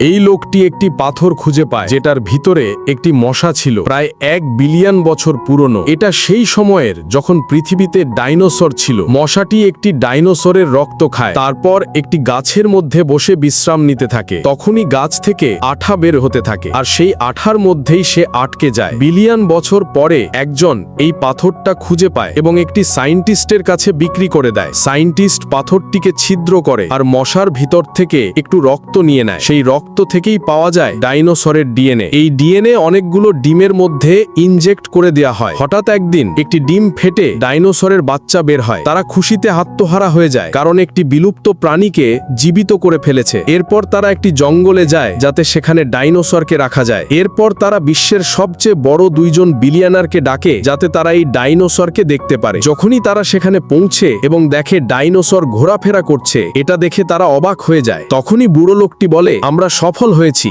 এই লোকটি একটি পাথর খুঁজে পায়, যেটার ভিতরে একটি মশা ছিল, প্রায় এক বিলিয়ন বছর পুরনো। এটা সেই সময়ের যখন পৃথিবীতে ডাইনোসর ছিল। মশাটি একটি ডাইনোসরের রক্ত খায়, তারপর একটি গাছের মধ্যে বসে বিশ্রাম নিতে থাকে। তখনই গাছ থেকে আঠা বের হতে থাকে, আর সেই আঠার মধ্যেই সে আটকে যায়। বিলিয়ন বছর পরে একজন এই পাথরটা খুঁজে পায় এবং একটি সাইন্টিস্টের কাছে বিক্রি করে দেয়। সাইন্টিস্ট পাথরটিকে ছিদ্র করে, আর মশার ভিতর থেকে একটু রক্ত নিয়ে নেয়। সেই রক্ত থেকেই পাওয়া যায় ডাইনোসরের ডিএনএ। এই ডিএনএ অনেকগুলো ডিমের মধ্যে ইনজেক্ট করে দেয়া হয়। হঠাৎ একদিন একটি ডিম ফেটে ডাইনোসরের বাচ্চা বের হয়। তারা খুশিতে আত্মহারা হয়ে যায় কারণ একটি বিলুপ্ত প্রাণীকে জীবিত করে ফেলেছে। এরপর তারা একটি জঙ্গলে যায় যাতে সেখানে ডাইনোসরকে রাখা যায়। এরপর তারা বিশ্বের সবচেয়ে বড় দুইজন বিলিয়নারকে ডাকে যাতে তারা এই ডাইনোসরকে দেখতে পারে। যখনই তারা সেখানে পৌঁছে এবং দেখে ডাইনোসর ঘোরাফেরা করছে, এটা দেখে তারা অবাক হয়ে যায়। তখনই বুড়ো লোকটি বলে, আমরা সফল হয়েছি।